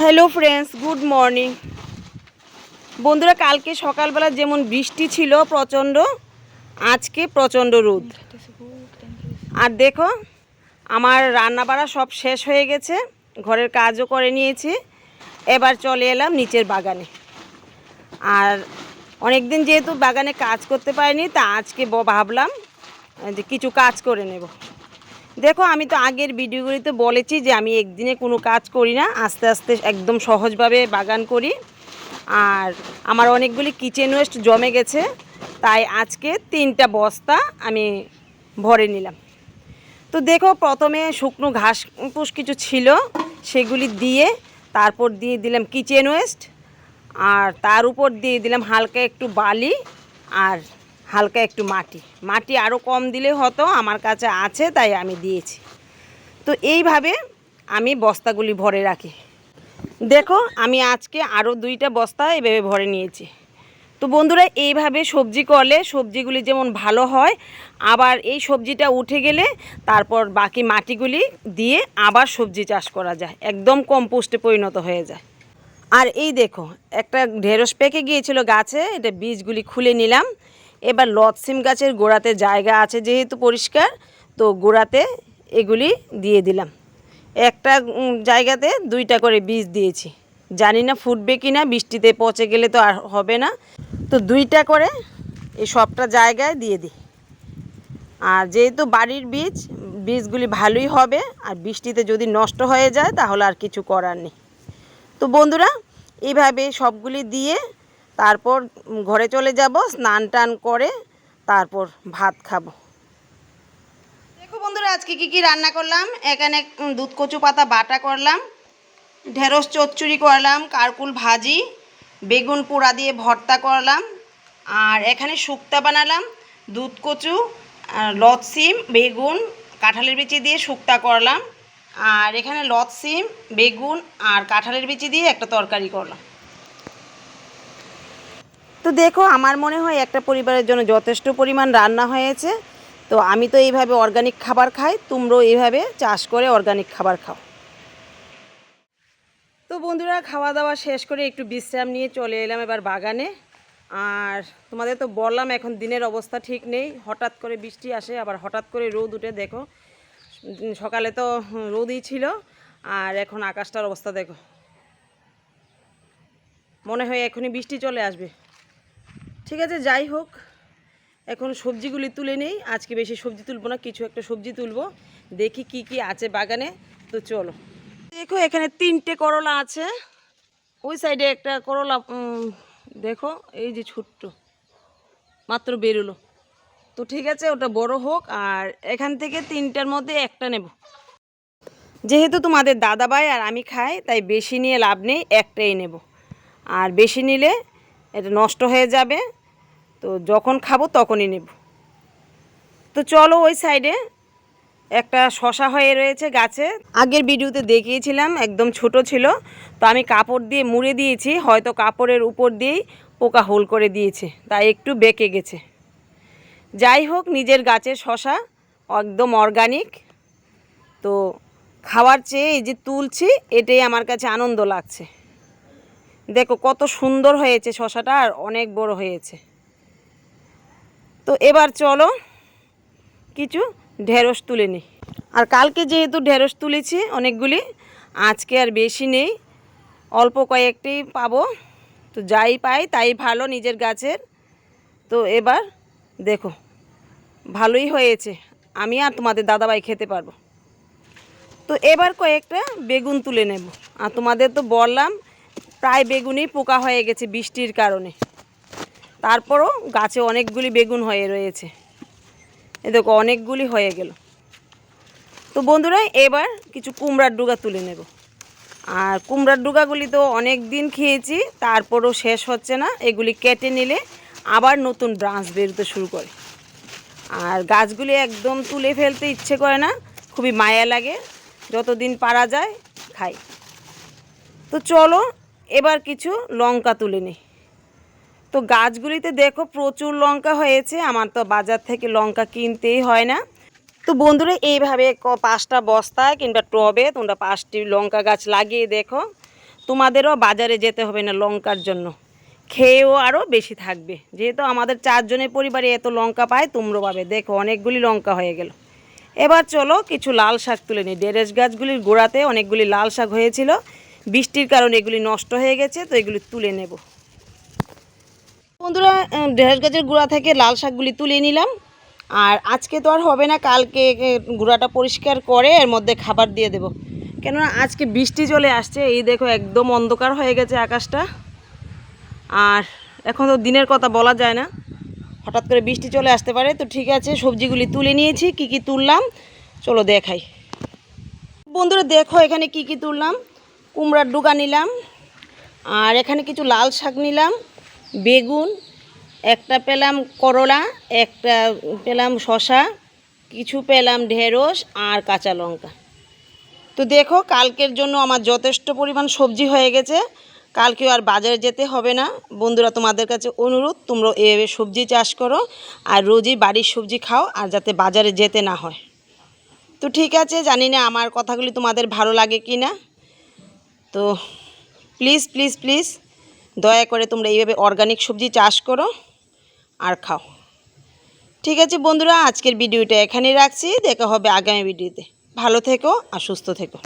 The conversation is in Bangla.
হ্যালো ফ্রেন্ডস গুড মর্নিং বন্ধুরা, কালকে সকালবেলা যেমন বৃষ্টি ছিল, প্রচণ্ড, আজকে প্রচণ্ড রোদ। আর দেখো, আমার রান্না বাড়া সব শেষ হয়ে গেছে, ঘরের কাজও করে নিয়েছি। এবার চলে এলাম নিচের বাগানে। আর অনেক দিন যেহেতু বাগানে কাজ করতে পারিনি, তা আজকে ভাবলাম যে কিছু কাজ করে নেব। দেখো, আমি তো আগের ভিডিওগুলিতে বলেছি যে আমি একদিনে কোনো কাজ করি না। আস্তে আস্তে একদম সহজভাবে বাগান করি। আর আমার অনেকগুলি কিচেন ওয়েস্ট জমে গেছে। তাই আজকে তিনটা বস্তা আমি ভরে নিলাম। তো দেখো, প্রথমে শুকনো ঘাস পুষ কিছু ছিল, সেগুলি দিয়ে তারপর দিয়ে দিলাম কিচেন ওয়েস্ট আর তার উপর দিয়ে দিলাম হালকা একটু বালি। আর হালকা একটু মাটি। মাটি আরও কম দিলে হতো, আমার কাছে আছে, তাই আমি দিয়েছি। তো এইভাবে আমি বস্তাগুলি ভরে রাখি। দেখো, আমি আজকে আরও দুইটা বস্তা এভাবে ভরে নিয়েছি। তো বন্ধুরা, এইভাবে সবজি করলে সবজিগুলি যেমন ভালো হয়, আবার এই সবজিটা উঠে গেলে তারপর বাকি মাটিগুলি দিয়ে আবার সবজি চাষ করা যায়। একদম কম্পোস্টে পরিণত হয়ে যায়। আর এই দেখো, একটা ঢেঁড়স পেকে গিয়েছিল গাছে, এটা বীজগুলি খুলে নিলাম। এবার লতসিম গাছের গোড়াতে জায়গা আছে যেহেতু পরিষ্কার, তো গোড়াতে এগুলি দিয়ে দিলাম। একটা জায়গাতে দুইটা করে বীজ দিয়েছি। জানি না ফুটবে কি না বৃষ্টিতে পচে গেলে তো আর হবে না। তো দুইটা করে এই সবটা জায়গায় দিয়ে দিই। আর যেহেতু বাড়ির বীজ, বীজগুলি ভালোই হবে, আর বৃষ্টিতে যদি নষ্ট হয়ে যায় তাহলে আর কিছু করার নেই। তো বন্ধুরা এইভাবে সবগুলি দিয়ে তারপর ঘরে চলে যাব, স্নান টান করে তারপর ভাত খাব। দেখো বন্ধুরা, আজকে কি কি রান্না করলাম? এখানে দুধ, কচু পাতা, বাটা করলাম, ঢেঁড়স চচ্চড়ি করলাম, কারকুল ভাজি, বেগুন পোড়া দিয়ে ভর্তা করলাম, আর এখানে শুক্তা বানালাম, দুধ, কচু লতসিম বেগুন, কাঁঠালের বিচি দিয়ে শুক্তা করলাম, আর এখানে লতসিম বেগুন, আর কাঁঠালের বিচি দিয়ে একটা তরকারি করলাম। তো দেখো, আমার মনে হয় একটা পরিবারের জন্য যথেষ্ট পরিমাণ রান্না হয়েছে। তো আমি তো এইভাবে অর্গানিক খাবার খাই, তোমরাও এইভাবে চাষ করে অর্গানিক খাবার খাও। তো বন্ধুরা খাওয়া দাওয়া শেষ করে একটু বিশ্রাম নিয়ে চলে এলাম এবার বাগানে। আর তোমাদের তো বললাম, এখন দিনের অবস্থা ঠিক নেই। হঠাৎ করে বৃষ্টি আসে, আবার হঠাৎ করে রোদ উঠে, দেখো। সকালে তো রোদই ছিল, আর এখন আকাশটার অবস্থা, দেখো। মনে হয় এখনই বৃষ্টি চলে আসবে। ঠিক আছে, যাই হোক, এখন সবজিগুলি তুলে নেই। আজকে বেশি সবজি তুলবো না, কিছু একটা সবজি তুলবো। দেখি কি কি আছে বাগানে। তো চলো। দেখো, এখানে তিনটে করলা আছে। ওই সাইডে একটা করলা দেখো, এই যে ছোট্ট। মাত্র বেরোলো। তো ঠিক আছে, ওটা বড় হোক, আর এখান থেকে তিনটার মধ্যে একটা নেব। যেহেতু তোমাদের দাদাভাই আর আমি খাই, তাই বেশি নিয়ে লাভ নেই, একটাই নেব। আর বেশি নিলে এটা নষ্ট হয়ে যাবে, তো যখন খাব তখনই নেব। তো চলো ওই সাইডে একটা শশা হয়ে রয়েছে গাছে। আগের ভিডিওতে দেখিয়েছিলাম, একদম ছোট ছিল, তো আমি কাপড় দিয়ে মুড়ে দিয়েছি, হয়তো কাপড়ের উপর দিয়েই পোকা হোল করে দিয়েছে, তাই একটু বেঁকে গেছে। যাই হোক, নিজের গাছের শশা, একদম অর্গানিক তো খাওয়ার চেয়ে এই যে তুলছি, এটাই আমার কাছে আনন্দ লাগছে। দেখো কত সুন্দর হয়েছে শশাটা আর অনেক বড় হয়েছে। তো এবার চলো কিছু ঢেঁড়স তুলে নিই। আর কালকে যেহেতু ঢেঁড়স তুলেছি অনেকগুলি, আজকে আর বেশি নেই, অল্প কয়েকটি পাবো। তো যাই পাই, তাই ভালো নিজের গাছের। তো এবার দেখো, ভালোই হয়েছে। আমি আর তোমাদের দাদাভাই খেতে পারব। তো এবার কয়েকটা বেগুন তুলে নেব। আর তোমাদের তো বললাম প্রায় বেগুনই পোকা হয়ে গেছে বৃষ্টির কারণে। তারপরও গাছে অনেকগুলি বেগুন হয়ে রয়েছে। এ দেখো, অনেকগুলি হয়ে গেল। তো বন্ধুরা, এবার কিছু কুমড়ার ডুগা তুলে নেব। আর কুমড়ার ডুগাগুলি তো অনেক দিন খেয়েছি, তারপরও শেষ হচ্ছে না। এগুলি কেটে নিলে আবার নতুন ব্রাঞ্চ বেরোতে শুরু করে। আর গাছগুলি একদম তুলে ফেলতে ইচ্ছে করে না, খুবই মায়া লাগে। যতদিন পারা যায়, খাই। তো চলো এবার কিছু লঙ্কা তুলে নিই তো গাছগুলিতে দেখো প্রচুর লঙ্কা হয়েছে, আমার তো বাজার থেকে লঙ্কা কিনতেই হয় না। তো বন্ধুরা, এইভাবে পাঁচটা বস্তায় কিংবা টবে তোমরা পাঁচটি লঙ্কা গাছ লাগিয়ে দেখো। তোমাদেরও বাজারে যেতে হবে না লঙ্কার জন্য। খেয়েও আরও বেশি থাকবে। যেহেতু আমাদের চারজনের পরিবারে এত লঙ্কা পায় তোমরা পাবে। দেখো, অনেকগুলি লঙ্কা হয়ে গেল। এবার চলো কিছু লাল শাক তুলে নিই ডেরেস গাছগুলির গোড়াতে অনেকগুলি লাল শাক হয়েছিল। বৃষ্টির কারণে এগুলি নষ্ট হয়ে গেছে, তো এগুলি তুলে নেব। বন্ধুরা ঢেঁড়স গাছের গুঁড়া থেকে লাল শাকগুলি তুলে নিলাম। আর আজকে তো আর হবে না, কালকে গুঁড়াটা পরিষ্কার করে এর মধ্যে খাবার দিয়ে দেব। কেননা আজকে বৃষ্টি চলে আসছে, এই দেখো একদম অন্ধকার হয়ে গেছে আকাশটা। আর এখন তো দিনের কথা বলা যায় না। হঠাৎ করে বৃষ্টি চলে আসতে পারে, তো ঠিক আছে, সবজিগুলি তুলে নিয়েছি, কি কি তুললাম, চলো দেখাই। বন্ধুরা, দেখো এখানে কি কি তুললাম। কুমড়ার ডুগা নিলাম, আর এখানে কিছু লাল শাক নিলাম, বেগুন, একটা পেলাম করলা, একটা পেলাম শশা কিছু পেলাম ঢেঁড়স আর কাঁচা লঙ্কা। তো দেখো, কালকের জন্য আমার যথেষ্ট পরিমাণ সবজি হয়ে গেছে। কালকেও আর বাজারে যেতে হবে না। বন্ধুরা, তোমাদের কাছে অনুরোধ, তোমরা এভাবে সবজি চাষ করো আর রোজই বাড়ির সবজি খাও আর যাতে বাজারে যেতে না হয়। তো ঠিক আছে, জানি না আমার কথাগুলি তোমাদের ভালো লাগে কি না তো প্লিজ প্লিজ প্লিজ দয়া করে তোমরা এইভাবে অর্গানিক সবজি চাষ করো আর খাও। ঠিক আছে বন্ধুরা, আজকের ভিডিওটা এখানেই রাখছি। দেখা হবে আগামী ভিডিওতে ভালো থেকো আর সুস্থ থেকো।